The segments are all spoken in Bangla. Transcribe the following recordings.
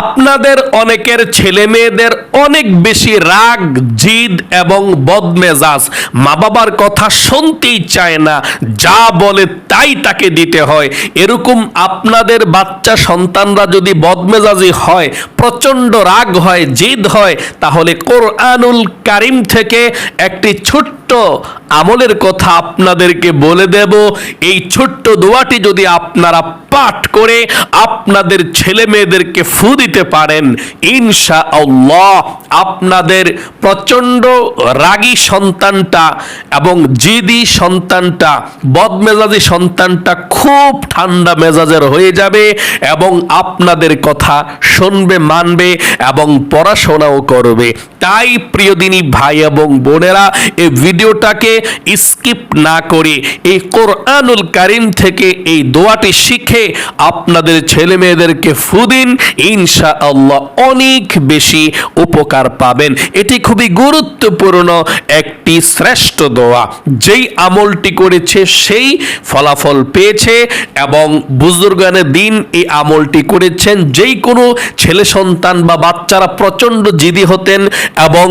আপনাদের অনেকের ছেলে মেয়েদের অনেক বেশি রাগ, জিদ এবং বদমেজাজ। মা বাবার কথা শুনতেই চায় না, যা বলে তাই তাকে দিতে হয়। এরকম আপনাদের বাচ্চা সন্তানরা যদি বদমেজাজি হয়, প্রচণ্ড রাগ হয়, জিদ হয়, তাহলে কোরআনুল কারিম থেকে একটি ছোট্ট আমলের কথা আপনাদেরকে বলে দেব। এই ছোট্ট দোয়াটি যদি আপনারা পাঠ করে আপনাদের ছেলে মেয়েদেরকে ফু দিতে পারেন ইনশা আল্লাহ আপনাদের প্রচণ্ড রাগী সন্তানটা এবং জিদি সন্তানটা, বদমেজাজি সন্তানটা খুব ঠান্ডা মেজাজের হয়ে যাবে এবং আপনাদের কথা শুনবে, মানবে এবং পড়াশোনাও করবে। তাই প্রিয় দিনী ভাই এবং বোনেরা এই ভিডিওটাকে স্কিপ না করে এই কোরআনুল কারিম থেকে এই দোয়াটি শিখে আপনাদের ছেলে মেয়েদেরকে ফুদিন ইনশা আল্লাহ অনেক বেশি উপকার পাবেন। এটি খুবই গুরুত্বপূর্ণ একটি শ্রেষ্ঠ দোয়া। যেই আমলটি করেছে সেই ফলাফল পেয়েছে এবং বুজুর্গানের দিন এই আমলটি করেছেন। যেই কোনো ছেলে সন্তান বা বাচ্চারা প্রচণ্ড জিদি হতেন এবং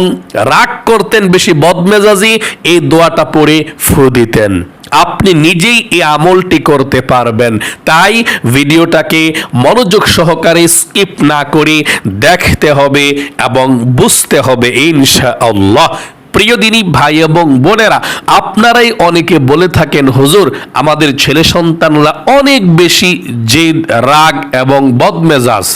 রাগ করতেন, বেশি বদমেজাজি এই দোয়াটা পড়ে ফু দিতেন। আপনি নিজেই এই আমলটি করতে পারবেন। তাই ভিডিওটাকে মনোযোগ সহকারে স্কিপ না করে দেখতে হবে এবং বুঝতে হবে ইনশা আল্লাহ প্রিয় দিনী ভাই এবং বোনেরা, আপনারাই অনেকে বলে থাকেন, হুজুর, আমাদের ছেলে সন্তানরা অনেক বেশি জেদ, রাগ এবং বদমেজাজ।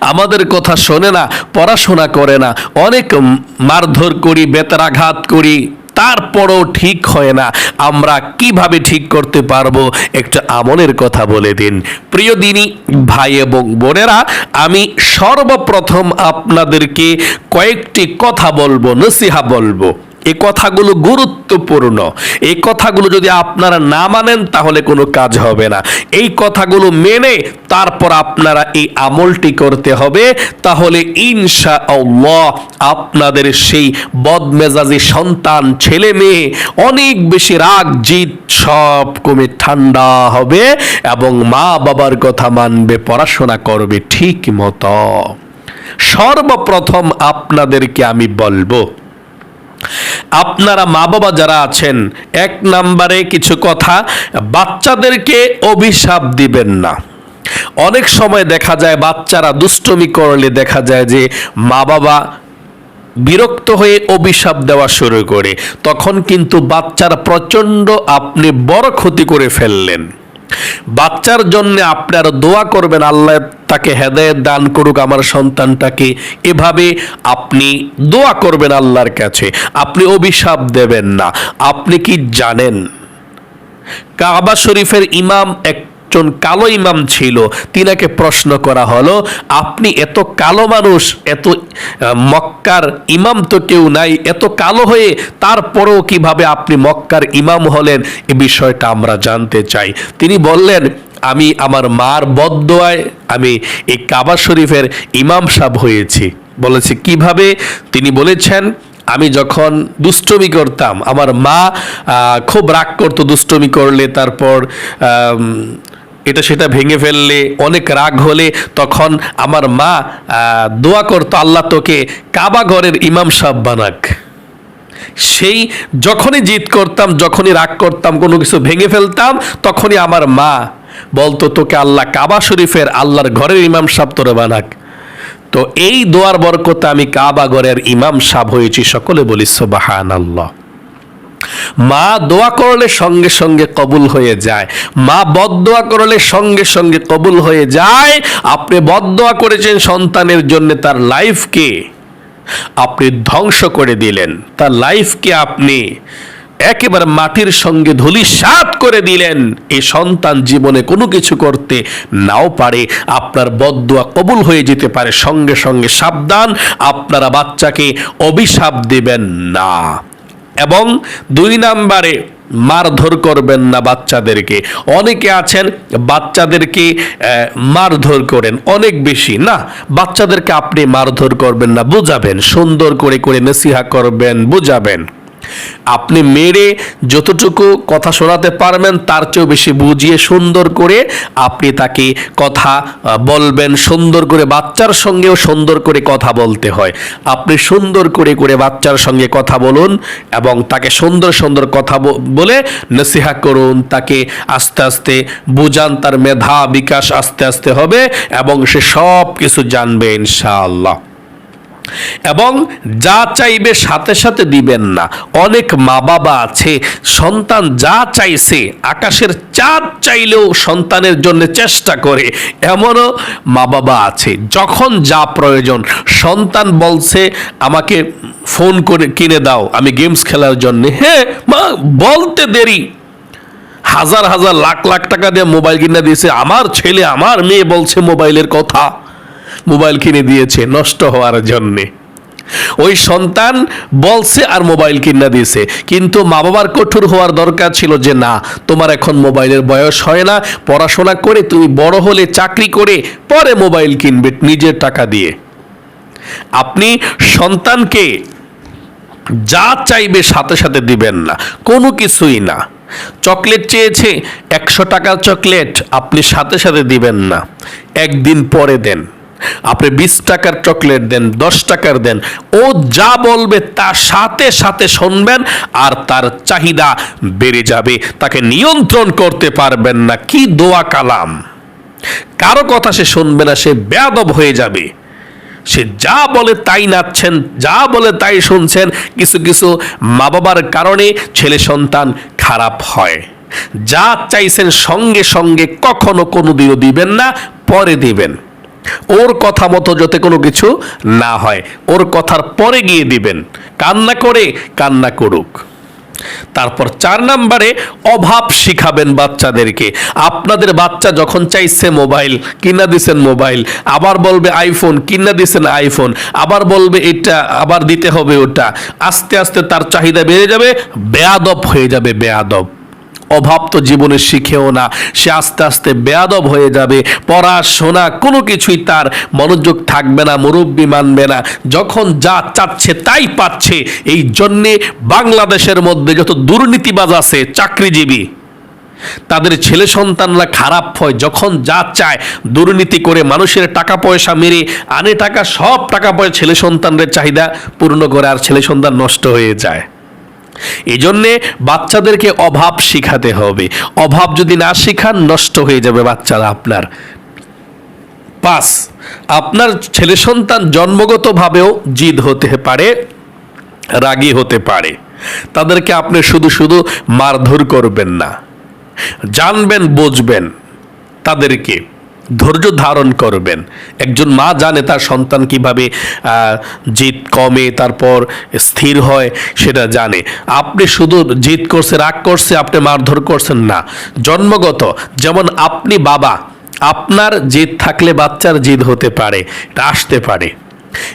আমাদের কথা শোনে না, পড়াশোনা করে না, অনেক মারধর করি, বেতরাঘাত করি, তারপরও ঠিক হয় না। আমরা কীভাবে ঠিক করতে পারব? একটা আমলের কথা বলে দিন। প্রিয় দিনী, ভাই এবং বোনেরা, আমি সর্বপ্রথম আপনাদেরকে কয়েকটি কথা বলব, নসিহা বলব। এই কথাগুলো গুরুত্বপূর্ণ। এই কথাগুলো যদি আপনারা না মানেন, তাহলে কোনো কাজ হবে না। এই কথাগুলো মেনে তারপর আপনারা এই আমলটি করতে হবে। তাহলে ইনশা আল্লাহ আপনাদের সেই বদমেজাজি সন্তান, ছেলে মেয়ে অনেক বেশি রাগ জিত সব কমে ঠান্ডা হবে এবং মা বাবার কথা মানবে, পড়াশোনা করবে ঠিক মতো। সর্বপ্রথম আপনাদেরকে আমি বলব আপনারা মা বাবা যারা আছেন, এক নম্বরে কিছু কথা, বাচ্চাদেরকে অভিশাপ দিবেন না। অনেক সময় দেখা যায় বাচ্চারা দুষ্টমি করলে দেখা যায় যে মা বাবা বিরক্ত হয়ে অভিশাপ দেওয়া শুরু করে। তখন কিন্তু বাচ্চারা প্রচণ্ড আপনি বড় ক্ষতি করে ফেললেন। বাচ্চার জন্য আপনার দোয়া করবেন, আল্লাহ তাকে হেদায়ত দান করুক, আমার সন্তানটাকে। এভাবে আপনি দোয়া করবেন আল্লাহর কাছে। আপনি অভিশাপ দেবেন না। আপনি কি জানেন? কাবা শরীফের ইমাম একজন কালো ইমাম ছিল, তিনাকে প্রশ্ন করা হলো, আপনি এত কালো মানুষ, এত মক্কার ইমাম তো কেউ নাই, এত কালো হয়ে তারপরেও কীভাবে আপনি মক্কার ইমাম হলেন? এ বিষয়টা আমরা জানতে চাই। তিনি বললেন, আমি আমার মার বদদোয়ায়, আমি এই কাবা শরীফের ইমাম সাহ হয়েছি। বলেছে, কীভাবে? তিনি বলেছেন, আমি যখন দুষ্টমি করতাম, আমার মা খুব রাগ করতো দুষ্টমি করলে, তারপর এটা সেটা ভেঙে ফেললে, অনেক রাগ হলে তখন আমার মা দোয়া করতো, আল্লাহ তোকে কাবা ঘরের ইমাম সাহেব বানাক। সেই যখনই জিদ করতাম, যখনই রাগ করতাম, কোনো কিছু ভেঙে ফেলতাম, তখনই আমার মা বলতো, তোকে আল্লাহ কাবা শরীফের আল্লাহর ঘরের ইমাম সাহেব তোরে বানাক। তো এই দোয়ার বরকতে আমি কাবা ঘরের ইমাম সাহ হয়েছি, সকলে বলি সোবাহান আল্লাহ মা দোয়া করলে সঙ্গে সঙ্গে কবুল হয়ে যায়। মা বদদোয়া করলে সঙ্গে সঙ্গে কবুল হয়ে যায়। আপনি বদদোয়া করেছেন সন্তানের জন্য, তার লাইফকে আপনি ধ্বংস করে দিলেন। তার লাইফকে আপনি একেবারে মাটির সঙ্গে ধুলিসাৎ করে দিলেন। এ সন্তান জীবনে কোনো কিছু করতে নাও পারে। আপনার বদদোয়া কবুল হয়ে যেতে পারে। সঙ্গে সঙ্গে সাবধান, আপনারা বাচ্চাকে অভিশাপ দেবেন না। এবং দুই নাম্বারে মারধর করবেন না বাচ্চাদেরকে। অনেকে আছেন, বাচ্চাদেরকে মারধর করেন, অনেক বেশি। না, বাচ্চাদেরকে আপনি মারধর করবেন না, বুঝাবেন, সুন্দর করে করে নসিহা করবেন, বুঝাবেন। আপনি মেরে যতটুকু কথা শোনাতে পারবেন, তার চেয়েও বেশি বুঝিয়ে সুন্দর করে আপনি তাকে কথা বলবেন। সুন্দর করে বাচ্চার সঙ্গেও সুন্দর করে কথা বলতে হয়। আপনি সুন্দর করে করে বাচ্চার সঙ্গে কথা বলুন এবং তাকে সুন্দর সুন্দর কথা বলে নসিহা করুন। তাকে আস্তে আস্তে বুঝান, তার মেধা, বিকাশ আস্তে আস্তে হবে এবং সে সব কিছু জানবে ইনশাআল্লাহ। এবং যা চাইবে সাথে সাথে দিবেন না। অনেক মা বাবা আছে, সন্তান যা চাইছে, আকাশের চাঁদ চাইলেও সন্তানের জন্য চেষ্টা করে। এমনও মা বাবা আছে, যখন যা প্রয়োজন, সন্তান বলছে, আমাকে ফোন করে কিনে দাও, আমি গেমস খেলার জন্য। হ্যাঁ মা, বলতে দেরি। হাজার হাজার লাখ লাখ টাকা দিয়ে মোবাইল কিনে দিয়েছে, আমার ছেলে, আমার মেয়ে বলছে মোবাইলের কথা। মোবাইল কিনে দিয়েছে নষ্ট হওয়ার জন্যে। ওই সন্তান বলছে আর মোবাইল কিনে দিয়েছে। কিন্তু মা বাবার কঠোর হওয়ার দরকার ছিল যে, না, তোমার এখন মোবাইলের বয়স হয় না, পড়াশোনা করে তুমি বড় হলে চাকরি করে পরে মোবাইল কিনবে নিজের টাকা দিয়ে। আপনি সন্তানকে যা চাইবে সাথে সাথে দিবেন না, কোনো কিছুই না। চকলেট চেয়েছে, একশো টাকার চকলেট আপনি সাথে সাথে দিবেন না। একদিন পরে দেন। আপনি বিশ টাকার চকলেট দেন, দশ টাকার দেন, ও যা বলবে তার সাথে সাথে শুনবেন আর তার চাহিদা বেড়ে যাবে। তাকে নিয়ন্ত্রণ করতে পারবেন না। কি দোয়া কালাম। কারও কথা সে শুনবে না, সে বেয়াদব হয়ে যাবে। সে যা বলে তাই নাচছেন, যা বলে তাই শুনছেন। কিছু কিছু মা বাবার কারণে ছেলে সন্তান খারাপ হয়। যা চাইছেন সঙ্গে সঙ্গে কখনো কোনোদিনও দিবেন না, পরে দিবেন। ওর কথা মতো যাতে কোনো কিছু না হয়। ওর কথার পরে গিয়ে দিবেন। কান্না করে, কান্না করুক। তারপর চার নাম্বারে অভাব শিখাবেন বাচ্চাদেরকে। আপনাদের বাচ্চা যখন চাইছে মোবাইল, কিনা দিছেন মোবাইল, আবার বলবে আইফোন, কিনা দিছেন আইফোন, আবার বলবে এটা, আবার দিতে হবে ওটা, আস্তে আস্তে তার চাহিদা বেড়ে যাবে, বেয়াদব হয়ে যাবে বেয়াদব। অভাব তো জীবনে শিখেও না। সে আস্তে আস্তে বেয়াদব হয়ে যাবে। পড়াশোনা কোনো কিছুই তার মনোযোগ থাকবে না, মুরব্বী মানবে না। যখন যা চাচ্ছে তাই পাচ্ছে। এই জন্যে বাংলাদেশের মধ্যে যত দুর্নীতিবাজ আছে, চাকরিজীবী, তাদের ছেলে সন্তানরা খারাপ হয়। যখন যা চায়, দুর্নীতি করে মানুষের টাকা পয়সা মেরে আনে টাকা, সব টাকা পয়সা ছেলে সন্তানদের চাহিদা পূর্ণ করে আর ছেলে সন্তান নষ্ট হয়ে যায়। এই জন্যে বাচ্চাদেরকে অভাব শিখাতে হবে। অভাব যদি না শিখান, নষ্ট হয়ে যাবে বাচ্চারা আপনার। পাস আপনার ছেলে সন্তান জন্মগতভাবেও জিদ হতে পারে, রাগী হতে পারে। তাদেরকে আপনি শুধু শুধু মারধর করবেন না। জানবেন, বুঝবেন তাদেরকে। ধৈর্য ধারণ করবেন। একজন মা জানে তার সন্তান কীভাবে জিদ কমে, তারপর স্থির হয়, সেটা জানে। আপনি শুধু জিদ করছে, রাগ করছে, আপনি মারধর করছেন না। জন্মগত, যেমন আপনি বাবা, আপনার জিদ থাকলে বাচ্চার জিদ হতে পারে, এটা আসতে পারে।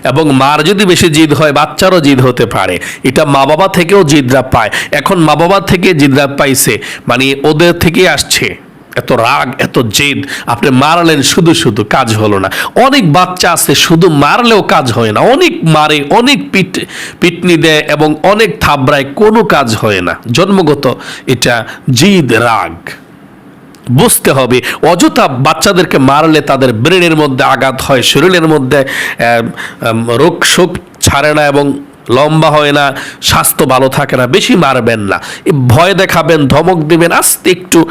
এবং মার যদি বেশি জিদ হয়, বাচ্চারও জিদ হতে পারে। এটা মা বাবা থেকেও জিদরা পায়। এখন মা বাবা থেকে জিদরা পাইছে মানে ওদের থেকে আসছে। এত রাগ, এত জেদ, আপনি মারলেন শুধু শুধু কাজ হলো না। অনেক বাচ্চা আছে, শুধু মারলেও কাজ হয় না। অনেক মারে, অনেক পিট পিটনি দেয় এবং অনেক থাবড়ায় কোনো কাজ হয় না। জন্মগত এটা জিদ, রাগ। বুঝতে হবে, অযথা বাচ্চাদেরকে মারলে তাদের ব্রেনের মধ্যে আঘাত হয়, শরীরের মধ্যে রোগ শোক ছাড়ে না এবং লম্বা হয় না, স্বাস্থ্য ভালো থাকে না, বেশি মারবেন না। ভয় দেখাবেন, ধমক দিবেন, আস্তে একটু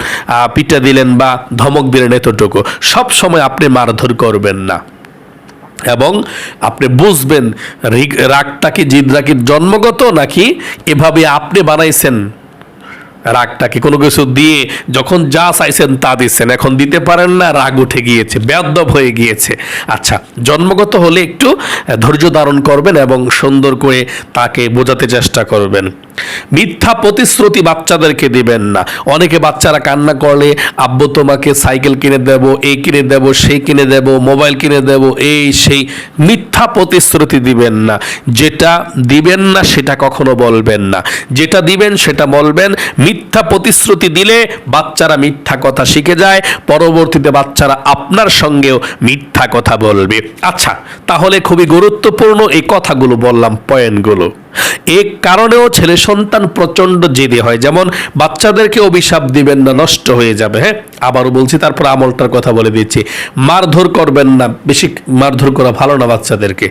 পিটা দিলেন বা ধমক দিলেন এতটুকু। সব সময় আপনি মারধর করবেন না। এবং আপনি বুঝবেন, রিগ- রাগটা কি জিদরা কি জন্মগত নাকি এভাবে আপনি বানাইছেন? রাগটাকে কোনো কিছু দিয়ে যখন যা চাইছেন তা দিচ্ছেন। এখন দিতে পারেন না, রাগ উঠে গিয়েছে, ব্যদব হয়ে গিয়েছে। আচ্ছা জন্মগত হলে একটু ধৈর্য ধারণ করবেন এবং সুন্দর করে তাকে বোঝাতে চেষ্টা করবেন। মিথ্যা প্রতিশ্রুতি বাচ্চাদেরকে দিবেন না। অনেকে বাচ্চারা কান্না করলে, আব্বু, তোমাকে সাইকেল কিনে দেব, এই কিনে দেব, সেই কিনে দেব, মোবাইল কিনে দেব, এই, সেই। মিথ্যা প্রতিশ্রুতি দিবেন না। যেটা দিবেন না, সেটা কখনো বলবেন না। যেটা দিবেন, সেটা বলবেন। মিথ্যা প্রতিশ্রুতি দিলে বাচ্চারা মিথ্যা কথা শিখে যায়। পরবর্তীতে বাচ্চারা আপনার সঙ্গেও মিথ্যা কথা বলবে। আচ্ছা তাহলে খুবই গুরুত্বপূর্ণ এই কথাগুলো বললাম, পয়েন্টগুলো। এ কারণেও ছেলে সন্তান প্রচণ্ড জেদি হয়। যেমন বাচ্চাদেরকে অভিশাপ দিবেন না, নষ্ট হয়ে যাবে হ্যাঁ? আবারও বলছি, তারপর আমলটার কথা বলে দিচ্ছি। মারধর করবেন না, বেশি মারধর করা ভালো না বাচ্চাদেরকে।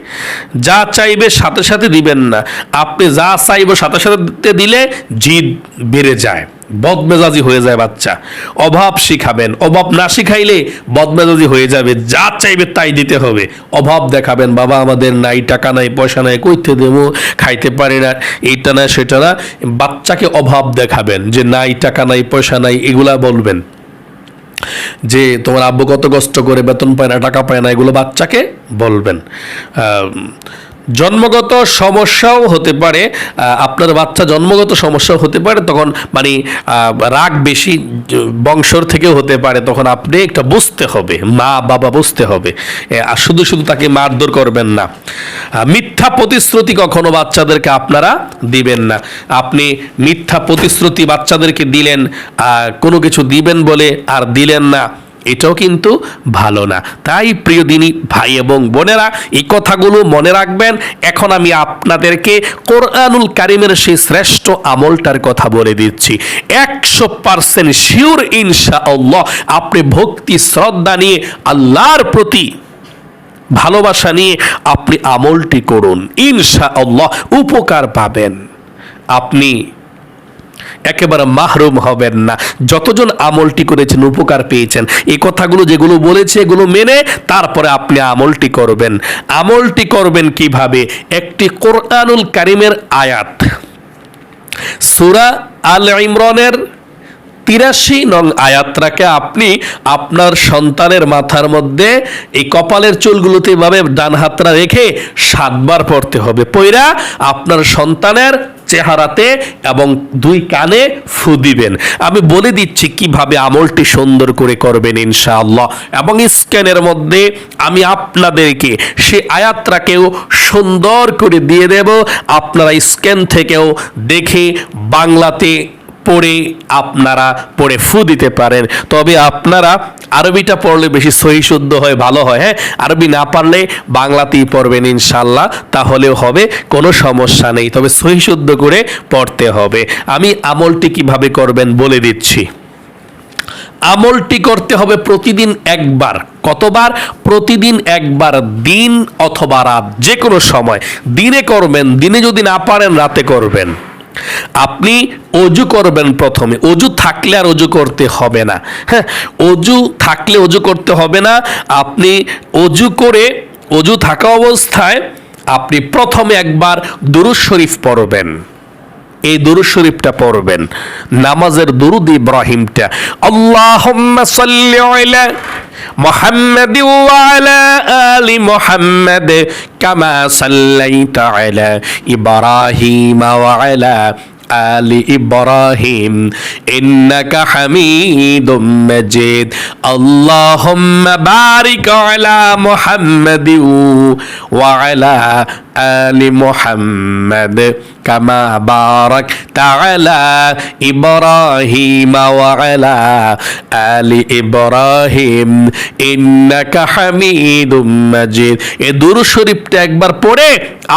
যা চাইবে সাথে সাথে দিবেন না। আপনি যা চাইবে সাথে সাথে দিলে জিদ বেড়ে যায়। বদমেজাজি হয়ে যায় বাচ্চা। অভাব শিখাবেন। অভাব না শিখাইলে বদমেজাজি হয়ে যাবে। যা চাইবে তাই দিতে হবে। অভাব দেখাবেন, বাবা, আমাদের নাই, টাকা নাই, পয়সা নাই, কইতে দেবো, খাইতে পারি না, এইটা না, সেটা না। বাচ্চাকে অভাব দেখাবেন, যে নাই, টাকা নাই, পয়সা নাই, এগুলা বলবেন। যে তোমার আব্বু কত কষ্ট করে বেতন পায় না, টাকা পায় না, এগুলো বাচ্চাকে বলবেন। জন্মগত সমস্যাও হতে পারে আপনার বাচ্চা জন্মগত সমস্যাও হতে পারে, তখন মানে রাগ বেশি বংশর থেকেও হতে পারে, তখন আপনি একটা বুঝতে হবে, মা, বাবা বুঝতে হবে। আর শুধু শুধু তাকে মারধর করবেন না। মিথ্যা প্রতিশ্রুতি কখনো বাচ্চাদেরকে আপনারা দিবেন না। আপনি মিথ্যা প্রতিশ্রুতি বাচ্চাদেরকে দিলেন কোনো কিছু দিবেন বলে আর দিলেন না এটাও কিন্তু ভালো না। তাই প্রিয় দিনী ভাই এবং বোনেরা, এই কথাগুলো মনে রাখবেন। এখন আমি আপনাদেরকে কোরআনুল কারিমের সেই শ্রেষ্ঠ আমলটার কথা বলে দিচ্ছি। একশো পার্সেন্ট শিওর ইনশা আল্লাহ আপনি ভক্তি, শ্রদ্ধা নিয়ে, আল্লাহর প্রতি ভালোবাসা নিয়ে আপনি আমলটি করুন। ইনশা আল্লাহ উপকার পাবেন। আপনি একেবারে মাহরুম হবেন না। যতজন আমলটি করেছেন, উপকার পেয়েছেন, এই কথাগুলো যেগুলো বলেছে, এগুলো মেনে তারপরে আপনি আমলটি করবেন। আমলটি করবেন কীভাবে? একটি কোরআনুল কারিমের আয়াত। সুরা আল ইমরানের তিরাশি নং আয়াতটাকে আপনি আপনার সন্তানের মাথার মধ্যে এই কপালের চুলগুলোতে এভাবে ডান হাতটা রেখে সাতবার পড়তে হবে। পইরা আপনার সন্তানের চেহারাতে এবং দুই কানে ফু দিবেন। আমি বলে দিচ্ছি কীভাবে আমলটি সুন্দর করে করবেন ইনশাআল্লাহ। এবং স্ক্যানের মধ্যে আমি আপনাদেরকে সে আয়াতটাকেও সুন্দর করে দিয়ে দেব। আপনারা স্ক্যান থেকেও দেখে বাংলাতে পড়ে আপনারা পড়ে ফু দিতে পারেন। তবে আপনারা আরবিটা পড়লে বেশি সহি শুদ্ধ হয়, ভালো হয় হ্যাঁ? আরবি না পারলে বাংলাতেই পড়বেন ইনশাল্লাহ তাহলেও হবে, কোনো সমস্যা নেই। তবে সহি শুদ্ধ করে পড়তে হবে। আমি আমলটি কীভাবে করবেন বলে দিচ্ছি। আমলটি করতে হবে প্রতিদিন একবার। কতবার? প্রতিদিন একবার দিন অথবা রাত যে কোনো সময়। দিনে করবেন, দিনে যদি না পারেন, রাতে করবেন। আপনি অজু করবেন প্রথমে। অজু থাকলে আর অজু করতে হবে না। হ্যাঁ অজু থাকলে অজু করতে হবে না। আপনি অজু করে অজু থাকা অবস্থায় আপনি প্রথমে একবার দুরুজ শরীফ পড়বেন। এই দুরুদ শরীফটা পড়বেন নামাজের দুরুদ ইব্রাহিমটা আল্লাহুম্মা সাল্লি আলা মুহাম্মাদ ওয়া আলা আলি মুহাম্মাদ কামা সাল্লাইতা আলা ইব্রাহিম ওয়া আলা آل إبراهيم إنك حميد مجيد اللهم بارك على محمد وعلى آل محمد কামা বারাক তাআলা ইব্রাহিম ওয়া আলা আলি ইব্রাহিম ইন্নাকা হামিদুম এই দুরূদ শরীফটা একবার পড়ে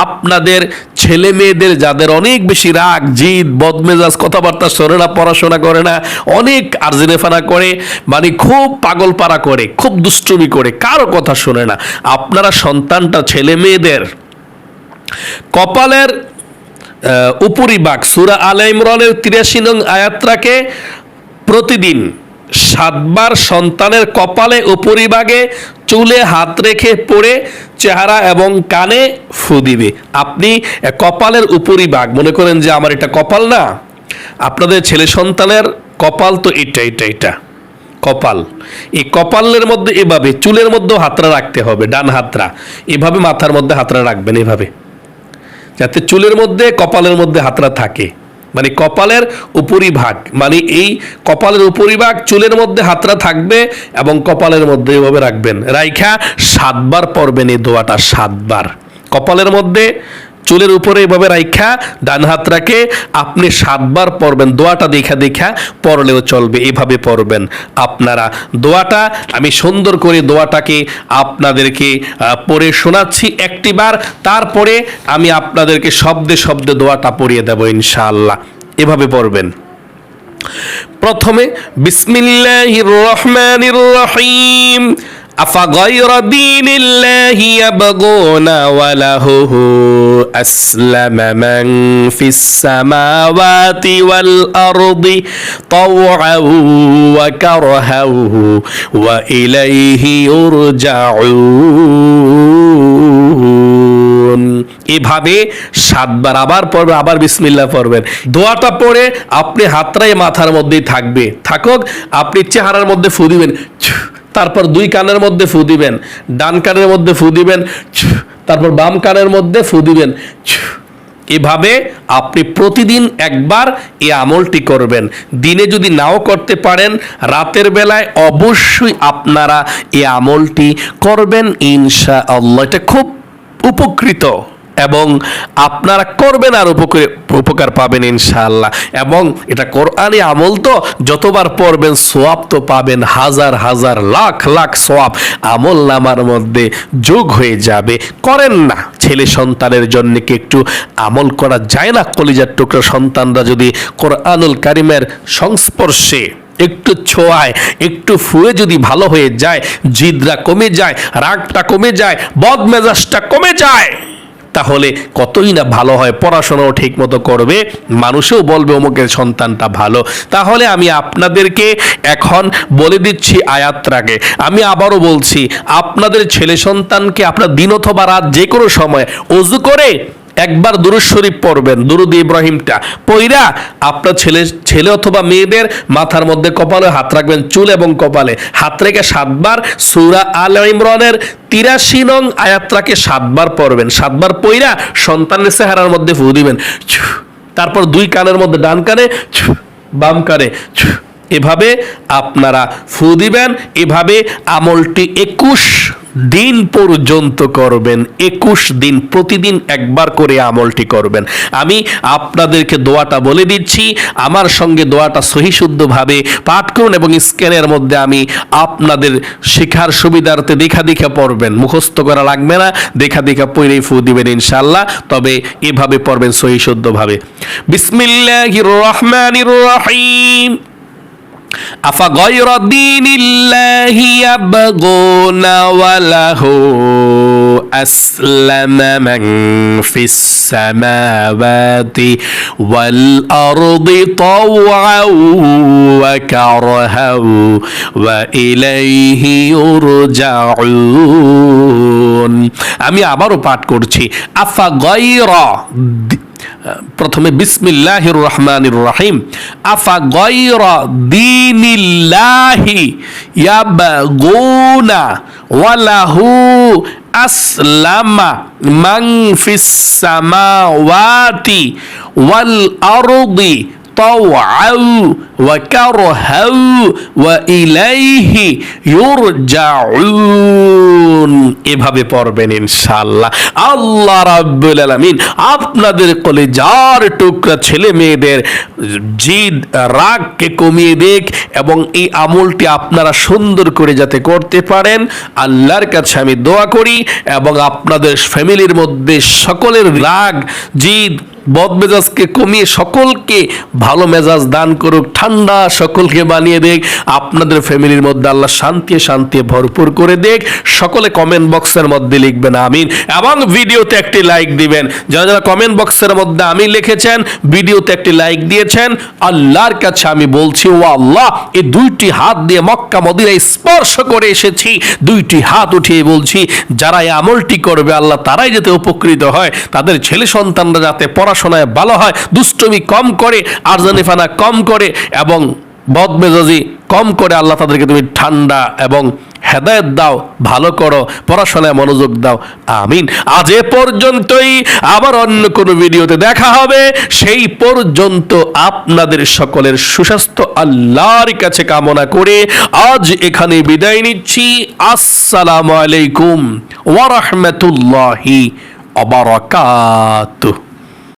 আপনাদের ছেলে মেয়েদের যাদের অনেক বেশি রাগ, জিদ, বদমেজাজ, কথাবার্তা শোনে না, পড়াশোনা করে না, অনেক আর্জিনেফানা করে মানে খুব পাগলপাড়া করে, খুব দুষ্টুমি করে, কারও কথা শোনে না। আপনারা সন্তানটা ছেলে মেয়েদের কপালের আহ, উপরিভাগ সুরা আল ইমরানের তিরাশি নং আয়াত্রাকে প্রতিদিন সাতবার সন্তানের কপালে উপরিভাগে চুলে হাত রেখে পড়ে চেহারা এবং কানে ফু দিবে। আপনি কপালের উপরিভাগ মনে করেন যে আমার এটা কপাল না আপনাদের ছেলে সন্তানের কপাল তো এটা এটা এটা কপাল। এই কপালের মধ্যে এভাবে চুলের মধ্যেও হাতরা রাখতে হবে ডান হাতরা। এভাবে মাথার মধ্যে হাতরা রাখবেন এভাবে। যাতে চুলের মধ্যে, কপালের মধ্যে হাতরা থাকে। মানে কপালের উপরিভাগ মানে এই কপালের উপরিভাগ চুলের মধ্যে হাতরা থাকবে এবং কপালের মধ্যে এভাবে রাখবেন। রাইখা, সাতবার পড়বেন এই দোয়াটা, সাতবার। কপালের মধ্যে চুলের উপরে এভাবে রাইখা, ডান হাতটাকে আপনি সাতবার পড়বেন দোয়াটা দেখা দেখা পড়লেও চলবে, এভাবে পড়বেন আপনারা দোয়াটা, আমি সুন্দর করে দোয়াটাকে আপনাদেরকে পড়ে শোনাচ্ছি একটিবার, তারপরে আমি আপনাদেরকে শব্দে শব্দে দোয়াটা পড়িয়ে দেব ইনশাআল্লাহ। এভাবে পড়বেন। প্রথমে, বিসমিল্লাহির রহমানির রহিম। أفغير دين الله يبغون وله أسلم من في السماوات والأرض طوعا وكرها وإليه يرجعون. এভাবে সাতবার আবার পড়বে, আবার বিসমিল্লাহ পড়বেন। দোয়াটা পড়ে আপনি হাতটাই মাথার মধ্যেই থাকবে। থাকুক, আপনি চেহারার মধ্যে ফু দিবেন তারপর দুই কানের মধ্যে ফু দিবেন, ডান কানের মধ্যে ফু দিবেন তারপর বাম কানের মধ্যে ফু দিবেন। এভাবে আপনি প্রতিদিন একবার এই আমলটি করবেন। দিনে যদি নাও করতে পারেন, রাতের বেলায় অবশ্যই আপনারা এই আমলটি করবেন ইনশা আল্লাহ এটা খুব উপকৃত। এবং আপনারা করবেন আর উপকার উপকার পাবেন ইনশাআল্লাহ। এবং এটা কোরআনে আমল তো, যতবার পড়বেন সোয়াব তো পাবেন হাজার হাজার, লাখ লাখ সোয়াব। আমল নামার মধ্যে যোগ হয়ে যাবে। করেন না, ছেলে সন্তানের জন্য কি একটু আমল করা যায় না? কলিজার টুকরো সন্তানরা যদি কোরআনুল কারিমের সংস্পর্শে একটু ছোঁয়ায়, একটু ফুয়ে যদি ভালো হয়ে যায়, জিদরা কমে যায়, রাগটা কমে যায়, বদমেজাজটা কমে যায়। তাহলে কতই না ভালো হয়, পড়াশোনাও ঠিক মতো করবে, মানুষেও বলবে অমুকের সন্তানটা ভালো। তাহলে আমি আপনাদেরকে এখন বলে দিচ্ছি আয়াত্রাকে আমি আবারও বলছি, আপনাদের ছেলে সন্তানকে আপনার দিন অথবা রাত যে কোনো সময় অজু করে একবার দুরুদ শরীফ পড়বেন, দুরুদ ইব্রাহিমটা। পইরা আপনার ছেলে ছেলে অথবা মেয়েদের মাথার মধ্যে কপালে হাত রাখবেন, চুল এবং কপালে। হাত রেখে সাতবার সুরা আল ইমরানের তিরাশি নং আয়াত্রাকে সাতবার পড়বেন। সাতবার পইরা সন্তানের চেহারার মধ্যে ফু দিবেন। তারপর দুই কানের মধ্যে ডান কানে বাম কানে এভাবে আপনারা ফু দিবেন, এভাবে আমলটি একুশ দিন পর্যন্ত করবেন, একুশ দিন প্রতিদিন একবার করে আমলটি করবেন। আমি আপনাদেরকে দোয়াটা বলে দিচ্ছি, আমার সঙ্গে দোয়াটা সহিশুদ্ধভাবে পাঠ করুন এবং স্ক্যানের মধ্যে আমি আপনাদের শেখার সুবিধার্থে দেখা দেখা পড়বেন। মুখস্থ করা লাগবে না, দেখা দেখা পড়েই ফু দিবেন ইনশাল্লাহ তবে এভাবে পড়বেন সহিশুদ্ধভাবে। বিসমিল্লাহির রহমানির রহিম। أفغير دين الله يبغون وله أسلم من في السماوات والأرض طوعا وكرها وإليه يرجعون আমি আবারও পাঠ করছি আফা গয়রা প্রথমে বিসমিল্লাহির রহমানির রহিম আফা গয়রা দীনিল্লাহি ইয়াবগুনা ওয়ালাহু আসলামা মান ফিস সামাওয়াতি ওয়াল আরদি طوعا وكرها وإليه يرجعون এভাবে পড়বেন ইনশাআল্লাহ আল্লাহ রাব্বুল আলামিন আপনাদের কলেজার টুকরা ছেলে মেয়েদের জিদ রাগকে কমিয়ে দেখ এবং এই আমলটি আপনারা সুন্দর করে যাতে করতে পারেন আল্লাহর কাছে আমি দোয়া করি এবং আপনাদের ফ্যামিলির মধ্যে সকলের রাগ জিদ বদমেজাজকে কমিয়ে সকলকে ভালো মেজাজ দান করুক, ঠান্ডা সকলকে বানিয়ে দেখ, আপনাদের ফ্যামিলির মধ্যে আল্লাহ শান্তি শান্তি ভরপুর করে দেখ, সকলে কমেন্ট বক্সের মধ্যে লিখবেন, আমিন। এবং ভিডিওতে একটি লাইক দিবেন। যারা যারা কমেন্ট বক্সের মধ্যে আমি লিখেছেন, ভিডিওতে একটি লাইক দিয়েছেন, আল্লাহর কাছে আমি বলছি, ও আল্লাহ, এই দুইটি হাত দিয়ে মক্কা মদিনায় স্পর্শ করে এসেছি, দুইটি হাত উঠিয়ে বলছি, যারা এই আমলটি করবে, আল্লাহ তারাই যাতে উপকৃত হয়, তাদের ছেলে সন্তানরা যাতে পড়াশোনায় ভালো হয়, দুষ্টমি কম করে, আরজানিফানা কম করে এবং বদমেজাজি কম করে আল্লাহ তাদেরকে তুমি ঠান্ডা এবং হেদায়ত দাও, ভালো করো, পড়াশোনায় মনোযোগ দাও। আমিন। আজ এ পর্যন্তই। আবার অন্য কোনো ভিডিওতে দেখা হবে। সেই পর্যন্ত আপনাদের সকলের সুস্বাস্থ্য, আল্লাহর কাছে কামনা করে আজ এখানে বিদায় নিচ্ছি। আসসালামু আলাইকুম। ওয়া রাহমাতুল্লাহি ওয়া বারাকাতুহু।